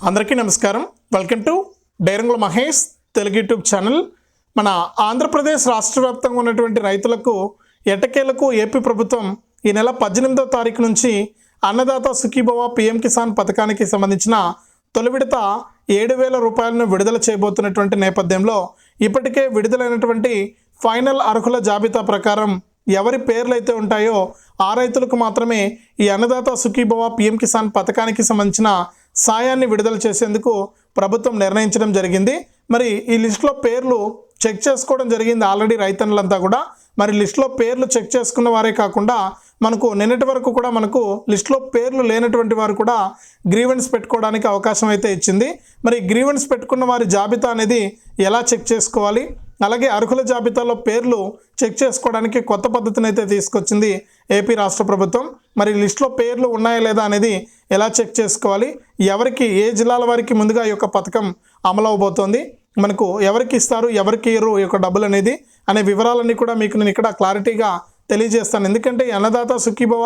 అందరికీ నమస్కారం. Welcome to డైరంగుల మహేష్ తెలుగు యూట్యూబ్ ఛానల్. మన ఆంధ్రప్రదేశ్ రాష్ట్ర వ్యాప్తంగా ఉన్నటువంటి రైతులకు ఎటకేలకు ఏపీ ప్రభుత్వం ఈ నెల పద్దెనిమిదవ తారీఖు నుంచి అన్నదాత సుఖీభవ పిఎం కిసాన్ పథకానికి సంబంధించిన తొలి విడత ఏడు వేల రూపాయలను విడుదల చేయబోతున్నటువంటి నేపథ్యంలో ఇప్పటికే విడుదలైనటువంటి ఫైనల్ అర్హుల జాబితా ప్రకారం ఎవరి పేర్లు అయితే ఉంటాయో ఆ రైతులకు మాత్రమే ఈ అన్నదాత సుఖీభవ పిఎం కిసాన్ పథకానికి సంబంధించిన సాయాన్ని విడుదల చేసేందుకు ప్రభుత్వం నిర్ణయించడం జరిగింది. మరి ఈ లిస్టులో పేర్లు చెక్ చేసుకోవడం జరిగింది ఆల్రెడీ రైతన్నులంతా కూడా. మరి లిస్టులో పేర్లు చెక్ చేసుకున్న వారే కాకుండా మనకు నిన్నటి వరకు కూడా మనకు లిస్టులో పేర్లు లేనటువంటి వారు కూడా గ్రీవెన్స్ పెట్టుకోవడానికి అవకాశం అయితే ఇచ్చింది. మరి గ్రీవెన్స్ పెట్టుకున్న వారి జాబితా అనేది ఎలా చెక్ చేసుకోవాలి? అలాగే అర్హుల జాబితాలో పేర్లు చెక్ చేసుకోవడానికి కొత్త పద్ధతిని అయితే తీసుకొచ్చింది ఏపీ రాష్ట్ర ప్రభుత్వం. మరి లిస్టులో పేర్లు ఉన్నాయా లేదా అనేది ఎలా చెక్ చేసుకోవాలి? ఎవరికి ఏ జిల్లాల వారికి ముందుగా ఈ యొక్క పథకం అమలు అవబోతోంది మనకు ఎవరికి ఇస్తారు ఎవరికి ఇయ్యరు ఈ యొక్క డబ్బులు అనేది అనే వివరాలన్నీ కూడా మీకు నేను ఇక్కడ క్లారిటీగా తెలియజేస్తాను. ఎందుకంటే అన్నదాత సుఖీభవ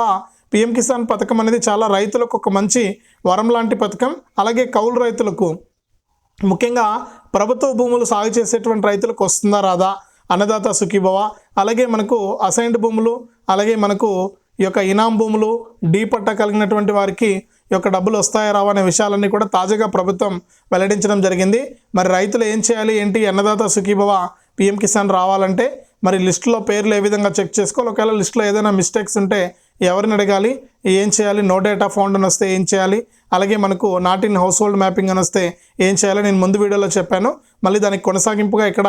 పిఎం కిసాన్ పథకం అనేది చాలా రైతులకు ఒక మంచి వరం లాంటి పథకం. అలాగే కౌలు రైతులకు ముఖ్యంగా ప్రభుత్వ భూములు సాగు చేసేటువంటి రైతులకు వస్తుందా రాదా? అన్నదాత సుఖీభవ. అలాగే మనకు అసైన్డ్ భూములు అలాగే మనకు ఈ యొక్క ఇనాం భూములు డీ పట్ట కలిగినటువంటి వారికి ఈ యొక్క డబ్బులు వస్తాయా రావా అనే విషయాలన్నీ కూడా తాజాగా ప్రభుత్వం వెల్లడించడం జరిగింది. మరి రైతులు ఏం చేయాలి? ఏంటి? అన్నదాత సుఖీభవ పిఎం కిసాన్ రావాలంటే మరి లిస్టులో పేర్లు ఏ విధంగా చెక్ చేసుకోవాలి? ఒకవేళ లిస్టులో ఏదైనా మిస్టేక్స్ ఉంటే ఎవరిని అడగాలి? ఏం చేయాలి? నో డేటా ఫౌండ్ అని వస్తే ఏం చేయాలి? అలాగే మనకు not in house hold mapping అని వస్తే ఏం చేయాలి? నేను ముందు వీడియోలో చెప్పాను. మళ్ళీ దానికి కొనసాగింపుగా ఇక్కడ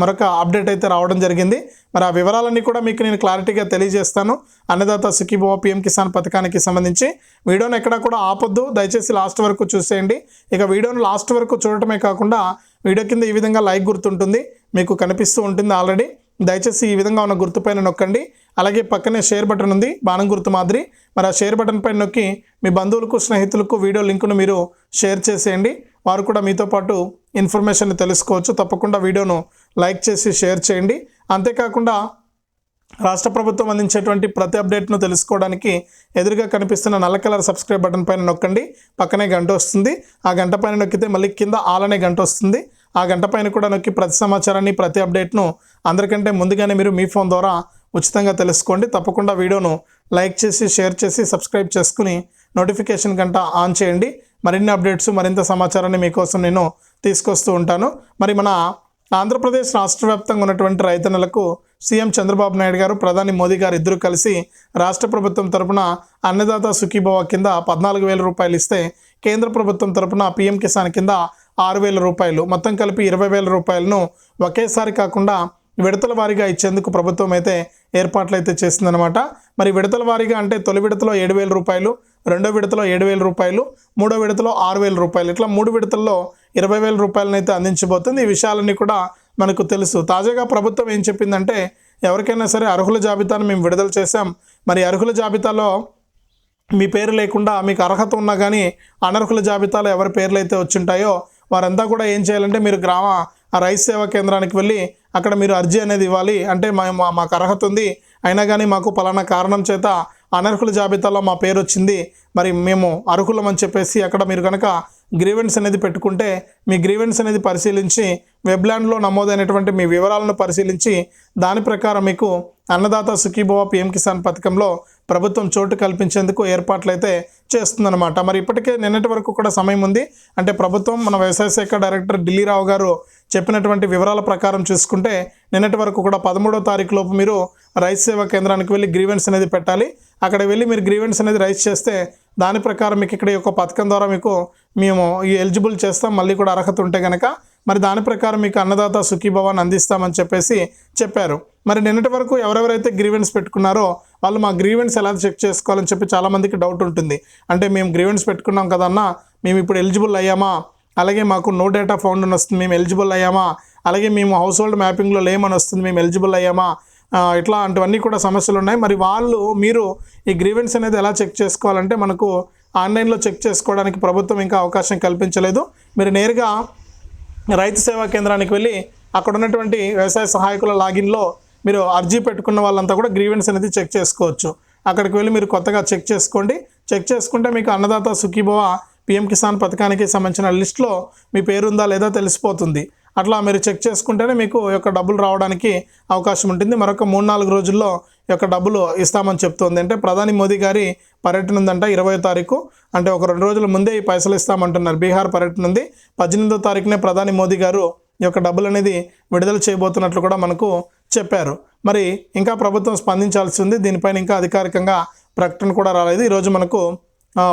మరొక అప్డేట్ అయితే రావడం జరిగింది. మరి ఆ వివరాలన్నీ కూడా మీకు నేను క్లారిటీగా తెలియజేస్తాను. అన్నదాత సుఖీభవ పిఎం కిసాన్ పథకానికి సంబంధించి. వీడియోను ఎక్కడా కూడా ఆపొద్దు. దయచేసి లాస్ట్ వరకు చూసేయండి. ఇక వీడియోను లాస్ట్ వరకు చూడటమే కాకుండా వీడియో కింద ఈ విధంగా లైక్ గుర్తుంటుంది. మీకు కనిపిస్తూ ఉంటుంది ఆల్రెడీ. దయచేసి ఈ విధంగా ఉన్న గుర్తుపైన నొక్కండి. అలాగే పక్కనే షేర్ బటన్ ఉంది. బాణం గుర్తు మాదిరి. మరి ఆ షేర్ బటన్ పైన నొక్కి మీ బంధువులకు స్నేహితులకు వీడియో లింకును మీరు షేర్ చేసేయండి. వారు కూడా మీతో పాటు ఇన్ఫర్మేషన్ తెలుసుకోవచ్చు. తప్పకుండా వీడియోను లైక్ చేసి షేర్ చేయండి. అంతేకాకుండా రాష్ట్ర ప్రభుత్వం అందించేటువంటి ప్రతి అప్డేట్ను తెలుసుకోవడానికి ఎదురుగా కనిపిస్తున్న నల్ల కలర్ సబ్స్క్రైబ్ బటన్ పైన నొక్కండి. పక్కనే గంట వస్తుంది. ఆ గంట పైన నొక్కితే మళ్ళీ కింద ఆలనే గంట వస్తుంది. ఆ గంట పైన కూడా నొక్కి ప్రతి సమాచారాన్ని ప్రతి అప్డేట్ను అందరికంటే ముందుగానే మీరు మీ ఫోన్ ద్వారా ఉచితంగా తెలుసుకోండి. తప్పకుండా వీడియోను లైక్ చేసి షేర్ చేసి సబ్స్క్రైబ్ చేసుకుని నోటిఫికేషన్ గంట ఆన్ చేయండి. మరిన్ని అప్డేట్స్ మరింత సమాచారాన్ని మీకోసం నేను తీసుకొస్తూ ఉంటాను. మరి మన ఆంధ్రప్రదేశ్ రాష్ట్ర వ్యాప్తంగా ఉన్నటువంటి రైతన్నలకు సీఎం చంద్రబాబు నాయుడు గారు ప్రధాని మోదీ గారు ఇద్దరు కలిసి రాష్ట్ర ప్రభుత్వం తరపున అన్నదాత సుఖీభవ కింద పద్నాలుగు వేల రూపాయలు ఇస్తే కేంద్ర ప్రభుత్వం తరపున పీఎం కిసాన్ కింద ఆరు వేల రూపాయలు. మొత్తం కలిపి ఇరవై వేల రూపాయలను ఒకేసారి కాకుండా విడతల వారీగా ఇచ్చేందుకు ప్రభుత్వం అయితే ఏర్పాట్లు అయితే చేసిందనమాట మరి విడతల వారీగా అంటే తొలి విడతలో ఏడు వేల రూపాయలు రెండో విడతలో ఏడు వేల రూపాయలు మూడో విడతలో ఆరు వేల రూపాయలు. ఇట్లా మూడు విడతల్లో ఇరవై వేల రూపాయలను అయితే అందించబోతుంది. ఈ విషయాలన్నీ కూడా మనకు తెలుసు. తాజాగా ప్రభుత్వం ఏం చెప్పిందంటే ఎవరికైనా సరే అర్హుల జాబితాను మేము విడుదల చేశాం. మరి అర్హుల జాబితాలో మీ పేరు లేకుండా మీకు అర్హత ఉన్నా కానీ అనర్హుల జాబితాలో ఎవరి పేర్లు అయితే వచ్చింటాయో వారంతా కూడా ఏం చేయాలంటే మీరు గ్రామ ఆ రైతు సేవా కేంద్రానికి వెళ్ళి అక్కడ మీరు అర్జీ అనేది ఇవ్వాలి. అంటే మేము మా- మాకు అర్హత ఉంది. అయినా కానీ మాకు పలానా కారణం చేత అనర్హుల జాబితాలో మా పేరు వచ్చింది. మరి మేము అర్హులం అని చెప్పేసి అక్కడ మీరు కనుక గ్రీవెన్స్ అనేది పెట్టుకుంటే మీ గ్రీవెన్స్ అనేది పరిశీలించి వెబ్లాండ్లో నమోదైనటువంటి మీ వివరాలను పరిశీలించి దాని ప్రకారం మీకు అన్నదాత సుఖీభవ పిఎం కిసాన్ పథకంలో ప్రభుత్వం చోటు కల్పించేందుకు ఏర్పాట్లు అయితే చేస్తుందన్నమాట. మరి ఇప్పటికే నిన్నటి వరకు కూడా సమయం ఉంది. అంటే ప్రభుత్వం మన వ్యవసాయ శాఖ డైరెక్టర్ ఢిల్లీరావు గారు చెప్పినటువంటి వివరాల ప్రకారం చూసుకుంటే నిన్నటి వరకు కూడా పదమూడో తారీఖు లోపు మీరు రైతు సేవా కేంద్రానికి వెళ్ళి గ్రీవెన్స్ అనేది పెట్టాలి. అక్కడ వెళ్ళి మీరు గ్రీవెన్స్ అనేది రైస్ చేస్తే దాని ప్రకారం మీకు ఇక్కడ ఈ యొక్క పథకం ద్వారా మీకు మేము ఈ ఎలిజిబుల్ చేస్తాం. మళ్ళీ కూడా అర్హత ఉంటే కనుక మరి దాని ప్రకారం మీకు అన్నదాత సుఖీభవాన్ని అందిస్తామని చెప్పేసి చెప్పారు. మరి నిన్నటి వరకు ఎవరెవరైతే గ్రీవెన్స్ పెట్టుకున్నారో వాళ్ళు మా గ్రీవెన్స్ ఎలా చెక్ చేసుకోవాలని చెప్పి చాలామందికి డౌట్ ఉంటుంది. అంటే మేము గ్రీవెన్స్ పెట్టుకున్నాం కదన్నా మేము ఇప్పుడు ఎలిజిబుల్ అయ్యామా? అలాగే మాకు నో డేటా ఫౌండ్ అని వస్తుంది మేము ఎలిజిబుల్ అయ్యామా? అలాగే మేము హౌస్ హోల్డ్ మ్యాపింగ్లో లేమని వస్తుంది మేము ఎలిజిబుల్ అయ్యామా? ఇట్లా అటువంటివన్నీ కూడా సమస్యలు ఉన్నాయి. మరి వాళ్ళు మీరు ఈ గ్రీవెన్స్ అనేది ఎలా చెక్ చేసుకోవాలంటే మనకు ఆన్లైన్లో చెక్ చేసుకోవడానికి ప్రభుత్వం ఇంకా అవకాశం కల్పించలేదు. మీరు నేరుగా రైతు సేవా కేంద్రానికి వెళ్ళి అక్కడ ఉన్నటువంటి వ్యవసాయ సహాయకుల లాగిన్లో మీరు అర్జీ పెట్టుకున్న వాళ్ళంతా కూడా గ్రీవెన్స్ అనేది చెక్ చేసుకోవచ్చు. అక్కడికి వెళ్ళి మీరు కొత్తగా చెక్ చేసుకోండి. చెక్ చేసుకుంటే మీకు అన్నదాత సుఖీభవ పిఎం కిసాన్ పథకానికి సంబంధించిన లిస్ట్లో మీ పేరు ఉందా లేదా తెలిసిపోతుంది. అట్లా మీరు చెక్ చేసుకుంటేనే మీకు యొక్క డబ్బులు రావడానికి అవకాశం ఉంటుంది. మరొక మూడు నాలుగు రోజుల్లో యొక్క డబ్బులు ఇస్తామని చెప్తోంది. అంటే ప్రధాని మోదీ గారి పర్యటన ఉందంట ఇరవై తారీఖు. అంటే ఒక రెండు రోజుల ముందే ఈ పైసలు ఇస్తామంటున్నారు. బీహార్ పర్యటన ఉంది పద్దెనిమిదో తారీఖునే ప్రధాని మోదీ గారు ఈ యొక్క డబ్బులు అనేది విడుదల చేయబోతున్నట్లు కూడా మనకు చెప్పారు. మరి ఇంకా ప్రభుత్వం స్పందించాల్సి ఉంది. దీనిపైన ఇంకా అధికారికంగా ప్రకటన కూడా రాలేదు. ఈరోజు మనకు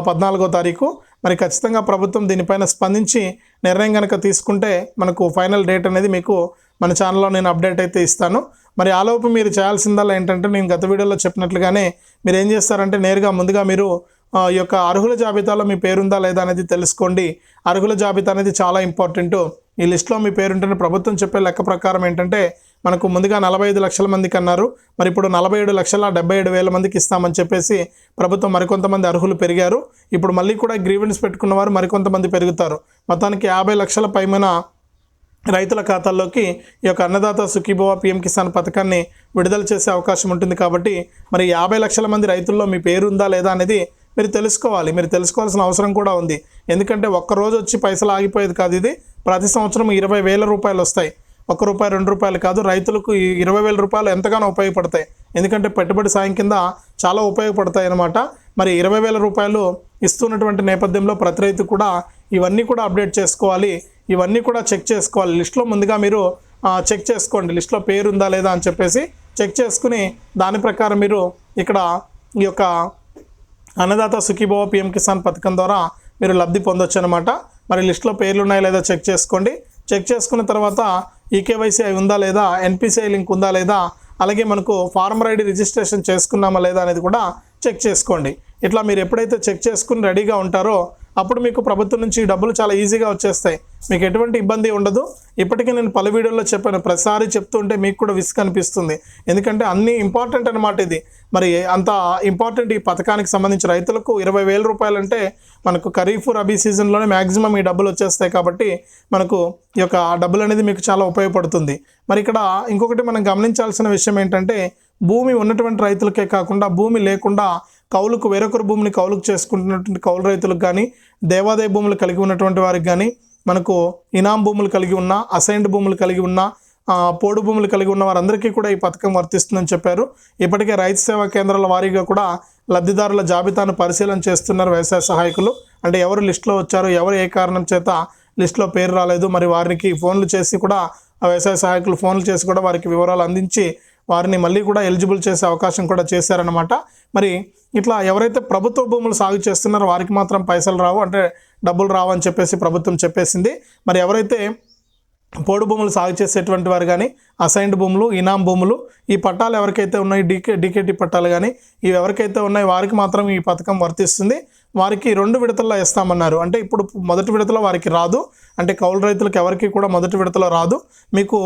పద్నాలుగో తారీఖు. మరి ఖచ్చితంగా ప్రభుత్వం దీనిపైన స్పందించి నిర్ణయం కనుక తీసుకుంటే మనకు ఫైనల్ డేట్ అనేది మీకు మన ఛానల్లో నేను అప్డేట్ అయితే ఇస్తాను. మరి ఆలోపు మీరు చేయాల్సిందల్లా ఏంటంటే నేను గత వీడియోలో చెప్పినట్లుగానే మీరు ఏం చేస్తారంటే నేరుగా ముందుగా మీరు ఈ యొక్క అర్హుల జాబితాలో మీ పేరుందా లేదా అనేది తెలుసుకోండి. అర్హుల జాబితా అనేది చాలా ఇంపార్టెంట్. ఈ లిస్ట్లో మీ పేరుంటేనే ప్రభుత్వం చెప్పే లెక్క ప్రకారం ఏంటంటే మనకు ముందుగా నలభై ఐదు లక్షల మందికి అన్నారు మరి ఇప్పుడు నలభై ఏడు లక్షల డెబ్బై ఏడు వేల మందికి ఇస్తామని చెప్పేసి ప్రభుత్వం మరికొంతమంది అర్హులు పెరిగారు. ఇప్పుడు మళ్ళీ కూడా గ్రీవెన్స్ పెట్టుకున్న వారు మరికొంతమంది పెరుగుతారు. మొత్తానికి యాభై లక్షల పైమైన రైతుల ఖాతాల్లోకి ఈ యొక్క అన్నదాత సుఖీభవ పిఎం కిసాన్ పథకాన్ని విడుదల చేసే అవకాశం ఉంటుంది కాబట్టి మరి యాభై లక్షల మంది రైతుల్లో మీ పేరు ఉందా లేదా అనేది మీరు తెలుసుకోవాలి. మీరు తెలుసుకోవాల్సిన అవసరం కూడా ఉంది. ఎందుకంటే ఒక్క రోజు వచ్చి పైసలు ఆగిపోయేది కాదు ఇది. ప్రతి సంవత్సరం ఇరవై వేల రూపాయలు వస్తాయి. ఒక రూపాయి రెండు రూపాయలు కాదు. రైతులకు ఇరవై వేల రూపాయలు ఎంతగానో ఉపయోగపడతాయి. ఎందుకంటే పెట్టుబడి సాయం కింద చాలా ఉపయోగపడతాయి అన్నమాట. మరి ఇరవై వేల రూపాయలు ఇస్తున్నటువంటి నేపథ్యంలో ప్రతి రైతు కూడా ఇవన్నీ కూడా అప్డేట్ చేసుకోవాలి. ఇవన్నీ కూడా చెక్ చేసుకోవాలి. లిస్ట్లో ముందుగా మీరు చెక్ చేసుకోండి. లిస్ట్లో పేరు ఉందా లేదా అని చెప్పేసి చెక్ చేసుకుని దాని ప్రకారం మీరు ఇక్కడ ఈ యొక్క అన్నదాత సుఖీభవ పిఎం కిసాన్ పథకం ద్వారా మీరు లబ్ధి పొందొచ్చు అనమాట మరి లిస్ట్లో పేర్లు ఉన్నాయా లేదా చెక్ చేసుకోండి. చెక్ చేసుకున్న తర్వాత ఈకేవైసీ ఉందా లేదా ఎన్పిసిఐ లింక్ ఉందా లేదా అలాగే మనకు ఫార్మర్ ఐడి రిజిస్ట్రేషన్ చేసుకున్నామా లేదా అనేది కూడా చెక్ చేసుకోండి. ఇట్లా మీరు ఎప్పుడైతే చెక్ చేసుకుని రెడీగా ఉంటారో అప్పుడు మీకు ప్రభుత్వం నుంచి డబ్బులు చాలా ఈజీగా వచ్చేస్తాయి. మీకు ఎటువంటి ఇబ్బంది ఉండదు. ఇప్పటికీ నేను పలు వీడియోల్లో చెప్పాను. ప్రతిసారి చెప్తుంటే మీకు కూడా విసుగు అనిపిస్తుంది. ఎందుకంటే అన్ని ఇంపార్టెంట్ అనమాట ఇది. మరి అంత ఇంపార్టెంట్ ఈ పథకానికి సంబంధించి రైతులకు ఇరవై వేల రూపాయలు అంటే మనకు ఖరీఫ్ రబీ సీజన్లోనే మ్యాక్సిమం ఈ డబ్బులు వచ్చేస్తాయి కాబట్టి మనకు ఈ యొక్క డబ్బులు అనేది మీకు చాలా ఉపయోగపడుతుంది. మరి ఇక్కడ ఇంకొకటి మనం గమనించాల్సిన విషయం ఏంటంటే భూమి ఉన్నటువంటి రైతులకే కాకుండా భూమి లేకుండా కౌలుకు వేరొకరు భూమిని కౌలుకు చేసుకుంటున్నటువంటి కౌలు రైతులకు కానీ దేవాదాయ భూములు కలిగి ఉన్నటువంటి వారికి కానీ మనకు ఇనాం భూములు కలిగి ఉన్న అసైన్డ్ భూములు కలిగి ఉన్న పోడు భూములు కలిగి ఉన్న వారందరికీ కూడా ఈ పథకం వర్తిస్తుందని చెప్పారు. ఇప్పటికే రైతు సేవా కేంద్రాల వారీగా కూడా లబ్ధిదారుల జాబితాను పరిశీలన చేస్తున్నారు వ్యవసాయ సహాయకులు. అంటే ఎవరు లిస్టులో వచ్చారు ఎవరు ఏ కారణం చేత లిస్టులో పేరు రాలేదు మరి వారికి ఫోన్లు చేసి కూడా వ్యవసాయ సహాయకులు ఫోన్లు చేసి కూడా వారికి వివరాలు అందించి వారిని మళ్ళీ కూడా ఎలిజిబుల్ చేసే అవకాశం కూడా చేశారనమాట మరి ఇట్లా ఎవరైతే ప్రభుత్వ భూములు సాగు చేస్తున్నారో వారికి మాత్రం పైసలు రావు అంటే డబ్బులు రావు అని చెప్పేసి ప్రభుత్వం చెప్పేసింది. మరి ఎవరైతే పోడు భూములు సాగు చేసేటువంటి వారు కానీ అసైన్డ్ భూములు ఇనాం భూములు ఈ పట్టాలు ఎవరికైతే ఉన్నాయి డీకే డీకేటీ పట్టాలు కానీ ఇవి ఎవరికైతే ఉన్నాయి వారికి మాత్రం ఈ పథకం వర్తిస్తుంది. వారికి రెండు విడతల్లో ఇస్తామన్నారు. అంటే ఇప్పుడు మొదటి విడతలో వారికి రాదు. అంటే కౌలు రైతులకు ఎవరికి కూడా మొదటి విడతలో రాదు. మీకు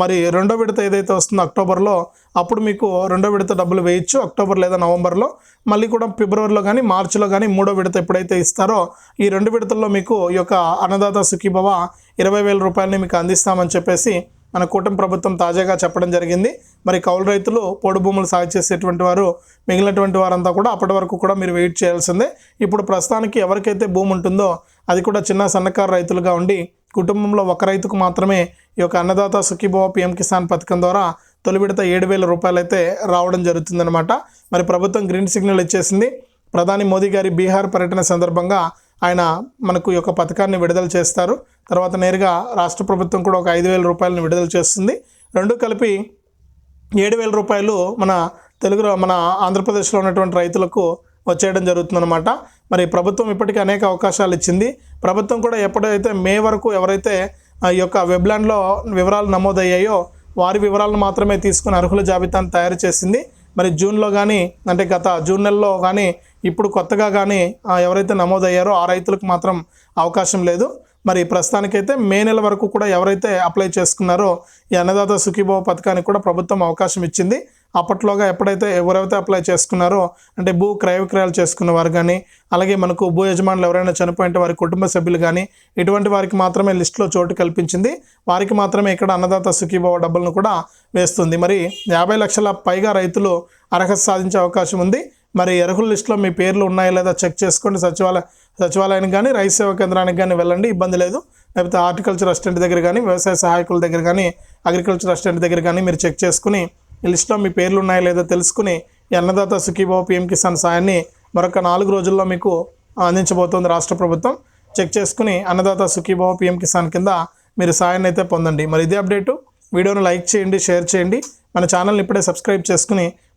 మరి రెండో విడత ఏదైతే వస్తుందో అక్టోబర్లో అప్పుడు మీకు రెండో విడత డబ్బులు వేయచ్చు. అక్టోబర్ లేదా నవంబర్లో. మళ్ళీ కూడా ఫిబ్రవరిలో కానీ మార్చిలో కానీ మూడో విడత ఎప్పుడైతే ఇస్తారో ఈ రెండు విడతల్లో మీకు ఈ యొక్క అన్నదాత సుఖీభవ ఇరవై వేల రూపాయలని మీకు అందిస్తామని చెప్పేసి మన కూటమి ప్రభుత్వం తాజాగా చెప్పడం జరిగింది. మరి కౌలు రైతులు పోడు భూములు సాగు చేసేటువంటి వారు మిగిలినటువంటి వారంతా కూడా అప్పటి వరకు కూడా మీరు వెయిట్ చేయాల్సిందే. ఇప్పుడు ప్రస్తుతానికి ఎవరికైతే భూమి ఉంటుందో అది కూడా చిన్న సన్నకారు రైతులుగా ఉండి కుటుంబంలో ఒక రైతుకు మాత్రమే ఈ యొక్క అన్నదాత సుఖీభవ పిఎం కిసాన్ పథకం ద్వారా తొలి విడత ఏడు వేల రూపాయలు అయితే రావడం జరుగుతుందన్నమాట. మరి ప్రభుత్వం గ్రీన్ సిగ్నల్ ఇచ్చేసింది. ప్రధాని మోదీ గారి బీహార్ పర్యటన సందర్భంగా ఆయన మనకు ఈ యొక్క పథకాన్ని విడుదల చేస్తారు. తర్వాత నేరుగా రాష్ట్ర ప్రభుత్వం కూడా ఒక ఐదు వేల రూపాయలను విడుదల చేస్తుంది. రెండు కలిపి ఏడు వేల రూపాయలు మన తెలుగు మన ఆంధ్రప్రదేశ్లో ఉన్నటువంటి రైతులకు వచ్చేయడం జరుగుతుందన్నమాట. మరి ప్రభుత్వం ఇప్పటికీ అనేక అవకాశాలు ఇచ్చింది. ప్రభుత్వం కూడా ఎప్పుడైతే మే వరకు ఎవరైతే ఆ యొక్క వెబ్లాండ్లో వివరాలు నమోదయ్యాయో వారి వివరాలను మాత్రమే తీసుకుని అర్హుల జాబితాను తయారు చేసింది. మరి జూన్లో కానీ అంటే గత జూన్ నెలలో కానీ ఇప్పుడు కొత్తగా కానీ ఎవరైతే నమోదయ్యారో ఆ రైతులకు మాత్రం అవకాశం లేదు. మరి ప్రస్తుతానికైతే మే నెల వరకు కూడా ఎవరైతే అప్లై చేసుకున్నారో ఈ అన్నదాత సుఖీభవ పథకానికి కూడా ప్రభుత్వం అవకాశం ఇచ్చింది. అప్పట్లోగా ఎప్పుడైతే ఎవరైతే అప్లై చేసుకున్నారో అంటే భూ క్రయ విక్రయాలు చేసుకున్న వారు కానీ అలాగే మనకు భూ యజమానులు ఎవరైనా చనిపోయిన వారి కుటుంబ సభ్యులు కానీ ఇటువంటి వారికి మాత్రమే లిస్టులో చోటు కల్పించింది. వారికి మాత్రమే ఇక్కడ అన్నదాత సుఖీభవ డబ్బులను కూడా వేస్తుంది. మరి యాభై లక్షల పైగా రైతులు అర్హత సాధించే అవకాశం ఉంది. మరి అర్హుల లిస్టులో మీ పేర్లు ఉన్నాయా లేదా చెక్ చేసుకోండి. సచివాలయ సచివాలయానికి కానీ రైతు సేవా కేంద్రానికి కానీ వెళ్ళండి. ఇబ్బంది లేదు. లేకపోతే హార్టికల్చర్ అసిస్టెంట్ దగ్గర కానీ వ్యవసాయ సహాయకుల దగ్గర కానీ అగ్రికల్చర్ అసిస్టెంట్ దగ్గర కానీ మీరు చెక్ చేసుకుని ఈ లిస్టులో మీ పేర్లు ఉన్నాయా లేదా తెలుసుకుని అన్నదాత సుఖీబాబు పిఎం కిసాన్ సాయాన్ని మరొక నాలుగు రోజుల్లో మీకు అందించబోతోంది రాష్ట్ర ప్రభుత్వం. చెక్ చేసుకుని అన్నదాత సుఖీబాబు పిఎం కిసాన్ కింద మీరు సాయాన్ని అయితే పొందండి. మరి ఇదే అప్డేటు. వీడియోను లైక్ చేయండి షేర్ చేయండి. మన ఛానల్ని ఇప్పుడే సబ్స్క్రైబ్ చేసుకుని